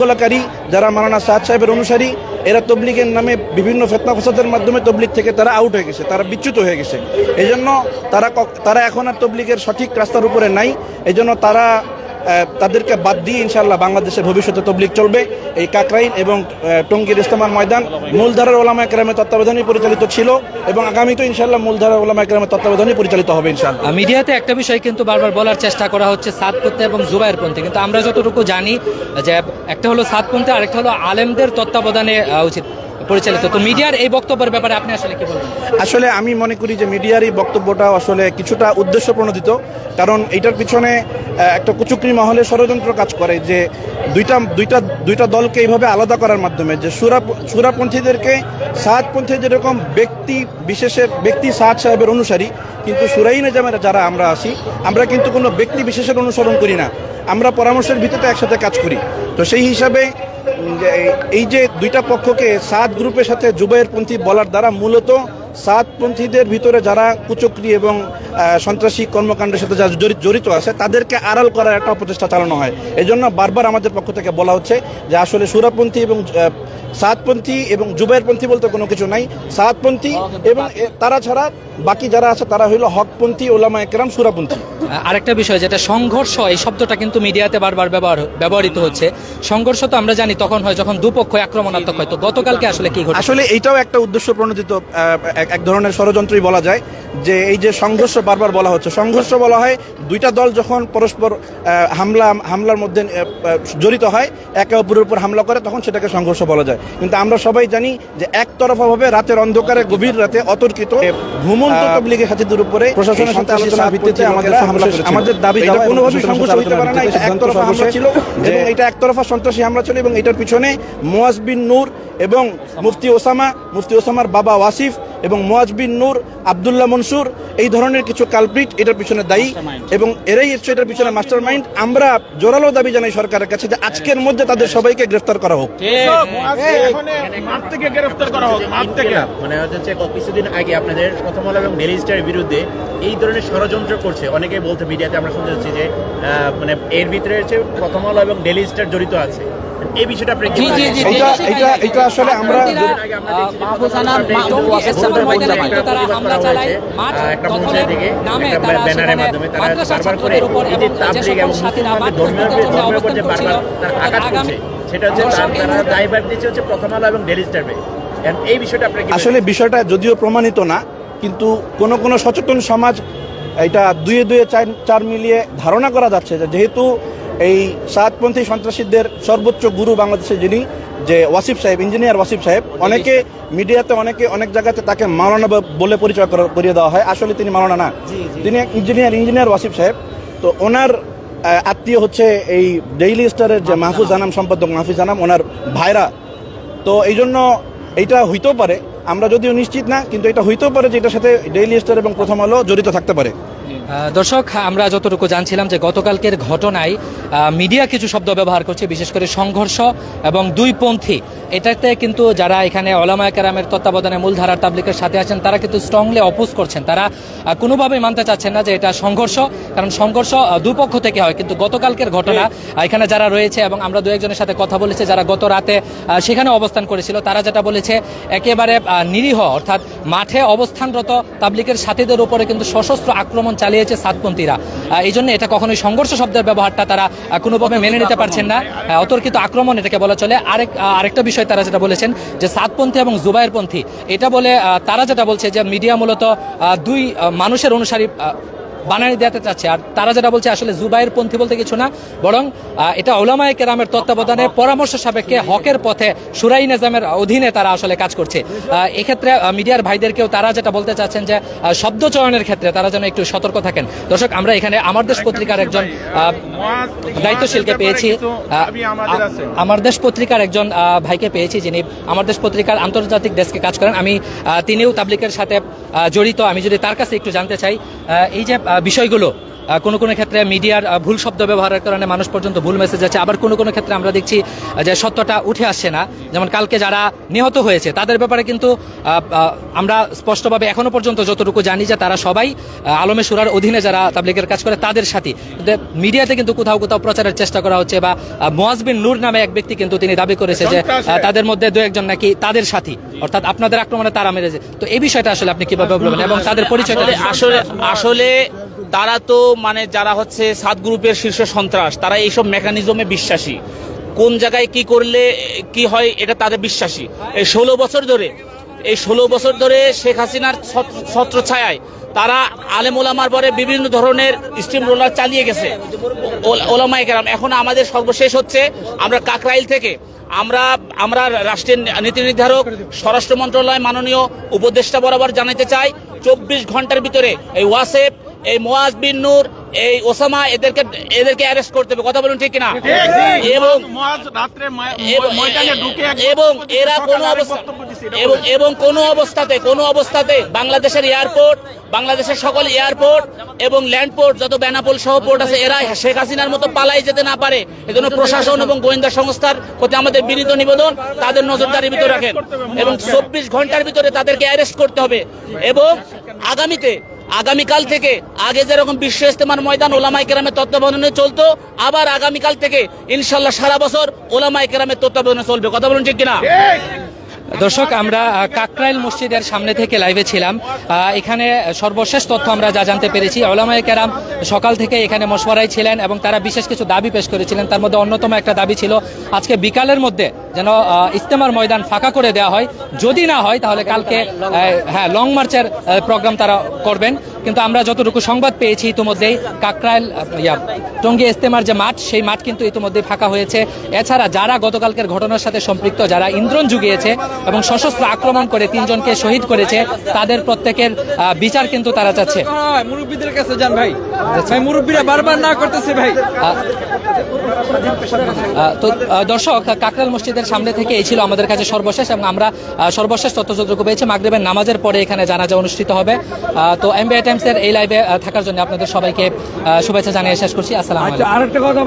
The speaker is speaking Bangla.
বিশৃঙ্খলাকারী যারা মারানা সাদ সাহেবের অনুসারী, এরা তবলিগের নামে বিভিন্ন ফেতনা ফসাদের মাধ্যমে তবলিগ থেকে তারা আউট হয়ে গেছে, তারা বিচ্যুত হয়ে গেছে। এই তারা তারা এখন আর তবলিগের সঠিক রাস্তার উপরে নাই। এই তারা তাদেরকে বাদ দিয়ে ইনশাল্লাহ বাংলাদেশের ভবিষ্যতে তবলিগ চলবে। এই কাকরাইন এবং টঙ্গীর ইস্তেমার ময়দান মূলধারার ওলামা একরামের তত্ত্বাবধানেই পরিচালিত ছিল এবং আগামীতেও ইনশাল্লাহ মূলধারার ওলামা একরামের তত্ত্বাবধানেই পরিচালিত হবে ইনশাল্লাহ মিডিয়াতে একটা বিষয় কিন্তু বারবার বলার চেষ্টা করা হচ্ছে সাতপন্থী এবং জুবাইরপন্থী। কিন্তু আমরা যতটুকু জানি যে একটা হলো সাতপন্থী আরেকটা হলো আলেমদের তত্ত্বাবধানে উচিত। পরিচালিত। তো মিডিয়ার এই বক্তব্যের ব্যাপারে আপনি আসলে কি বলবেন? আসলে আমি মনে করি যে মিডিয়ার এই বক্তব্যটা আসলে কিছুটা উদ্দেশ্য প্রণোদিত কারণ এটার পিছনে একটা কুচুকরি মহলে ষড়যন্ত্র কাজ করে যে দুইটা দুইটা দুইটা দলকে এইভাবে আলাদা করার মাধ্যমে যে সুরা, সুরাপন্থীদেরকে সাতপন্থী যেরকম ব্যক্তি বিশেষের, ব্যক্তি সাদ সাহেবের অনুসারী, কিন্তু সুরাই নিজামের যারা আমরা আছি, আমরা কিন্তু কোনো ব্যক্তি বিশেষের অনুসরণ করি না। আমরা পরামর্শের ভিত্তিতে একসাথে কাজ করি। তো সেই হিসাবে এই যে দুইটা পক্ষকে সাত গ্রুপের সাথে জুবাইরপন্থী বলার দ্বারা মূলত সাতপন্থীদের ভিতরে যারা কুচক্রি এবং সন্ত্রাসী কর্মকাণ্ডের সাথে যারা জড়ি- জড়িত আছে তাদেরকে আড়াল করার একটা অপচেষ্টা চালানো হয়। এই জন্য বারবার আমাদের পক্ষ থেকে বলা হচ্ছে যে আসলে সুরাপন্থী এবং সাতপন্থী এবং জুবাইরপন্থী বলতে কোনো কিছু নাই। সাতপন্থী এবং তারা ছাড়া বাকি যারা আছে তারা হইল হকপন্থী ওলামা একরাম সুরাপন্থী। আরেকটা বিষয় যেটা সংঘর্ষ এই শব্দটা কিন্তু মিডিয়াতে বারবার ব্যবহার ব্যবহৃত হচ্ছে। সংঘর্ষ তো আমরা জানি তখন হয় যখন দুপক্ষ আক্রমণাত্মক হয় তো গতকালকে আসলে কি ঘটে আসলে এইটাও একটা উদ্দেশ্য প্রণোদিত এক- এক ধরনের ষড়যন্ত্রই বলা যায় যে এই যে সংঘর্ষ বারবার বলা হচ্ছে। সংঘর্ষ বলা হয় দুইটা দল যখন পরস্পর হামলা হামলার মধ্যে জড়িত হয় একে অপরের উপর হামলা করে তখন সেটাকে সংঘর্ষ বলা যায়। কিন্তু আমরা সবাই জানি যে একতরফাভাবে রাতের অন্ধকারে গভীর রাতে অতর্কিত ঘুমন্ত তবলিগের হাতিদের উপরে প্রশাসনের সাথে আলোচনার ভিত্তিতে আমাদের হামলা করেছে আমাদের দাবি এটা কোনোভাবেই সংঘর্ষ হতে পারে না এটা একতরফা হামলা ছিল এবং এটা একতরফা সন্ত্রাসী হামলা ছিল এবং এটার পিছনে মোয়াজ বিন নূর এবং মুফতি ওসামা মুফতি ওসামার বাবা ওয়াসিফ এবং মোয়াজ বিন নূর আবদুল্লাহ মনসুর এই ধরনের কিছু কালপ্রিট এটার পিছনে দায়ী এবং এরাই হচ্ছে এটার পিছনে মাস্টার মাইন্ড আমরা জোরালো দাবি জানাই সরকারের কাছে যে আজকের মধ্যে তাদের সবাইকে গ্রেফতার করা হোক। থেকে গ্রেফতার করা হোক মাঠ থেকে। মানে হচ্ছে কিছুদিন আগে আপনাদের প্রথম আলো এবং ডেলি স্টারের বিরুদ্ধে এই ধরনের ষড়যন্ত্র করছে। অনেকে বলতে মিডিয়াতে আমরা শুনতে পাচ্ছি যে আহ, মানে এর ভিতরে হচ্ছে প্রথম আলো এবং ডেলি স্টার জড়িত আছে। এই বিষয়টা এইটা এইটা আসলে আমরা তারা হামলা চালায়, মাঠ একটা দখলের মঞ্চের নামে একটা তারা ব্যানারের সেখানে মাধ্যমে তারা মাদ্রাসা বারবার করে ছাত্রদের উপর এই যে এবং ধর্মীয় পর্যায়ে বারবার তারা আঘাত করছে সেটা হচ্ছে তার- মুহূর্তে- দিচ্ছে হচ্ছে প্রথম আলো এবং ডেলি স্টার এই বিষয়টা আসলে বিষয়টা যদিও প্রমাণিত না কিন্তু কোন কোন সচেতন সমাজ এটা দুয়ে দুয়ে চার চার মিলিয়ে ধারণা করা যাচ্ছে যে যেহেতু এই সাতপন্থী সন্ত্রাসীদের সর্বোচ্চ গুরু বাংলাদেশে যিনি যে ওয়াসিফ সাহেব ইঞ্জিনিয়ার ওয়াসিফ সাহেব অনেকে মিডিয়াতে অনেকে অনেক জায়গাতে তাকে মাওলানা বলে পরিচয় করিয়ে দেওয়া হয়। আসলে তিনি মাওলানা না। তিনি এক ইঞ্জিনিয়ার ইঞ্জিনিয়ার ওয়াসিফ সাহেব। তো ওনার আত্মীয় হচ্ছে এই ডেইলি স্টারের যে মাহফুজ আনাম। সম্পাদক মাহফুজ আনাম ওনার ভাইরা। তো এই জন্য এইটা হইতেও পারে। আমরা যদিও নিশ্চিত না কিন্তু এটা হইতেও পারে যে এটার সাথে ডেইলি স্টার এবং প্রথম আলো জড়িত থাকতে পারে। দর্শক, আমরা যতটুকু জানছিলাম যে গতকালকের ঘটনায় মিডিয়া কিছু শব্দ ব্যবহার করছে, বিশেষ করে সংঘর্ষ এবং দুই পন্থী। এটাতে কিন্তু যারা এখানে ওলামায় কেরামের তত্ত্বাবধানে মূলধারার তাবলিকের সাথে আছেন, তারা কিন্তু স্ট্রংলি অপোজ করছেন। তারা কোনোভাবেই মানতে চাচ্ছেন না যে এটা সংঘর্ষ, কারণ সংঘর্ষ দুপক্ষ থেকে হয়। কিন্তু গতকালকের ঘটনা এখানে যারা রয়েছে এবং আমরা দু একজনের সাথে কথা বলেছি, যারা গত রাতে সেখানে অবস্থান করেছিল, তারা যেটা বলেছে, একেবারে নিরীহ, অর্থাৎ মাঠে অবস্থানরত তাবলিকের সাথীদের উপরে কিন্তু সশস্ত্র আক্রমণ চালিয়েছে সাতপন্থীরা এই জন্য এটা কখনোই সংঘর্ষ শব্দের ব্যবহারটা তারা কোনোভাবে মেনে নিতে পারছেন না। অতর্কিত আক্রমণ এটাকে বলা চলে। আরেক আরেকটা বিষয় তারা যেটা বলেছেন যে সাতপন্থী এবং জুবাইরপন্থী এটা বলে তারা যেটা বলছে যে মিডিয়া মূলত দুই মানুষের অনুসারী বানানি দেওয়াতে চাচ্ছে। আর তারা যেটা বলছে আসলে জুবাইর পন্থী বলতে কিছু না বরং এটা ওলামায় কেরামের তত্ত্বাবধানে পরামর্শ সাপেক্ষে হকের পথে সুরাই নিজামের অধীনে তারা আসলে কাজ করছে। এক্ষেত্রে মিডিয়ার ভাইদেরকেও তারা যেটা বলতে চাচ্ছেন যে শব্দ চয়নের ক্ষেত্রে তারা যেন একটু সতর্ক থাকেন। দর্শক আমরা এখানে আমার দেশ পত্রিকার একজন দায়িত্বশীলকে পেয়েছি। আমার দেশ পত্রিকার একজন আহ, ভাইকে পেয়েছি যিনি আমার দেশ পত্রিকার আন্তর্জাতিক ডেস্কে কাজ করেন। আমি আহ, তিনিও তাবলিকের সাথে জড়িত। আমি যদি তার কাছে একটু জানতে চাই আহ, এই যে বিষয়গুলো। কোনো কোনো ক্ষেত্রে মিডিয়ার ভুল শব্দ ব্যবহারের কারণে মানুষ পর্যন্ত ভুল মেসেজ যাচ্ছে আবার কোনো কোনো ক্ষেত্রে আমরা দেখছি যে সত্যটা উঠে আসছে না। যেমন কালকে যারা নিহত হয়েছে তাদের ব্যাপারে কিন্তু আমরা স্পষ্টভাবে এখনও পর্যন্ত যতটুকু জানি যে তারা সবাই আলমে সুরার অধীনে যারা তাবলিগের কাজ করে তাদের সাথে। মিডিয়াতে কিন্তু কোথাও কোথাও প্রচারের চেষ্টা করা হচ্ছে বা মোয়াজবিন নূর নামে এক ব্যক্তি কিন্তু তিনি দাবি করেছে যে তাদের মধ্যে দু একজন নাকি তাদের সাথী। অর্থাৎ আপনাদের আক্রমণে তারা মেরেছে। তো এই বিষয়টা আসলে আপনি কীভাবে বলবেন এবং তাদের পরিচয়টা আসলে আসলে আসলে তারা তো মানে যারা হচ্ছে সাত গ্রুপের শীর্ষ সন্ত্রাস, তারা এইসব মেকানিজমে বিশ্বাসী। কোন জায়গায় কি করলে, কি হয়, এটা তাদের বিশ্বাসী। এই ষোলো বছর ধরে, এই ষোলো বছর ধরে শেখ হাসিনার ছত্র- ছায়ায় তারা আলেম ওলামার পরে বিভিন্ন ধরনের স্টিম রোলার চালিয়ে গেছে। ও- ওলামায়ে কেরাম, এখন আমাদের সর্বশেষ হচ্ছে আমরা কাকরাইল থেকে। আমরা আমরা রাষ্ট্রের নীতি নির্ধারক, স্বরাষ্ট্র মন্ত্রণালয় মাননীয় উপদেষ্টা বরাবর জানাতে চাই, চব্বিশ ঘণ্টার ভিতরে এই ওয়াসেফ এই মোয়াজ বিন নূর এই ওসামা এদেরকে এদেরকে অ্যারেস্ট করতে হবে। কথা বলুন ঠিক কিনা? এবং এবং- এবং এরা কোনো অবস্থা এবং এবং কোনো অবস্থাতে কোনো অবস্থাতে বাংলাদেশের এয়ারপোর্ট বাংলাদেশের সকল এয়ারপোর্ট এবং ল্যান্ডপোর্ট যত বেনাপোল সহ পোর্ট আছে এরা শেখ হাসিনার মতো পালাই যেতে না পারে। এজন্য প্রশাসন এবং গোয়েন্দা সংস্থার প্রতি আমাদের বিনীত নিবেদন তাদের নজরদারির ভিতরে রাখেন। এবং চব্বিশ ঘণ্টার ভিতরে তাদেরকে অ্যারেস্ট করতে হবে। এবং আগামীতে আগামীকাল থেকে, আগে যেরকম বিশ্ব ইস্তেমার ময়দান ওলামাই কেরামের তত্ত্বাবধানে চলতো, আবার আগামীকাল থেকে ইনশাল্লাহ সারা বছর ওলামাই কেরামের তত্ত্বাবধানে চলবে। কথা বলুন ঠিক কিনা? দর্শক, আমরা কাকরাইল মসজিদের সামনে থেকে লাইভে ছিলাম। এখানে সর্বশেষ তথ্য আমরা যা জানতে পেরেছি, ওলামায় কেরাম সকাল থেকে এখানে মশওয়ারাই ছিলেন এবং তারা বিশেষ কিছু দাবি পেশ করেছিলেন। তার মধ্যে অন্যতম একটা দাবি ছিল, আজকে বিকালের মধ্যে যেন ইস্তেমার ময়দান ফাঁকা করে দেওয়া হয়। যদি না হয়, তাহলে কালকে হ্যাঁ লং মার্চের প্রোগ্রাম তারা করবেন। কিন্তু আমরা যতটুকু সংবাদ পেয়েছি ইতিমধ্যেই কাকরাইল টঙ্গী ইস্তেমার যে মাঠ সেই মাঠ কিন্তু ইতিমধ্যে ফাঁকা হয়েছে। এছাড়া যারা গতকালকের ঘটনার সাথে সম্পৃক্ত যারা ইন্দ্রণ জুগিয়েছে এবং সশস্ত্র আক্রমণ করে তিনজনকে শহীদ করেছে তাদের প্রত্যেকের বিচার কিন্তু তারা চাচ্ছে। মুরব্বীদের কাছে যান ভাই। ভাই মুরব্বীরা বারবার না করতেছে ভাই। তো দর্শক কাকরাল মসজিদের সামনে থেকে এই ছিল আমাদের কাছে সর্বশেষ এবং আমরা সর্বশেষ তথ্য যতটুকু পেয়েছি। মাগরিবের নামাজের পরে এখানে জানাজা অনুষ্ঠিত হবে। তো এমবিআই টাইমসের এই লাইভে থাকার জন্য আপনাদের সবাইকে শুভেচ্ছা জানিয়ে শেষ করছি। আসসালাম আলাইকুম। আরেকটা কথা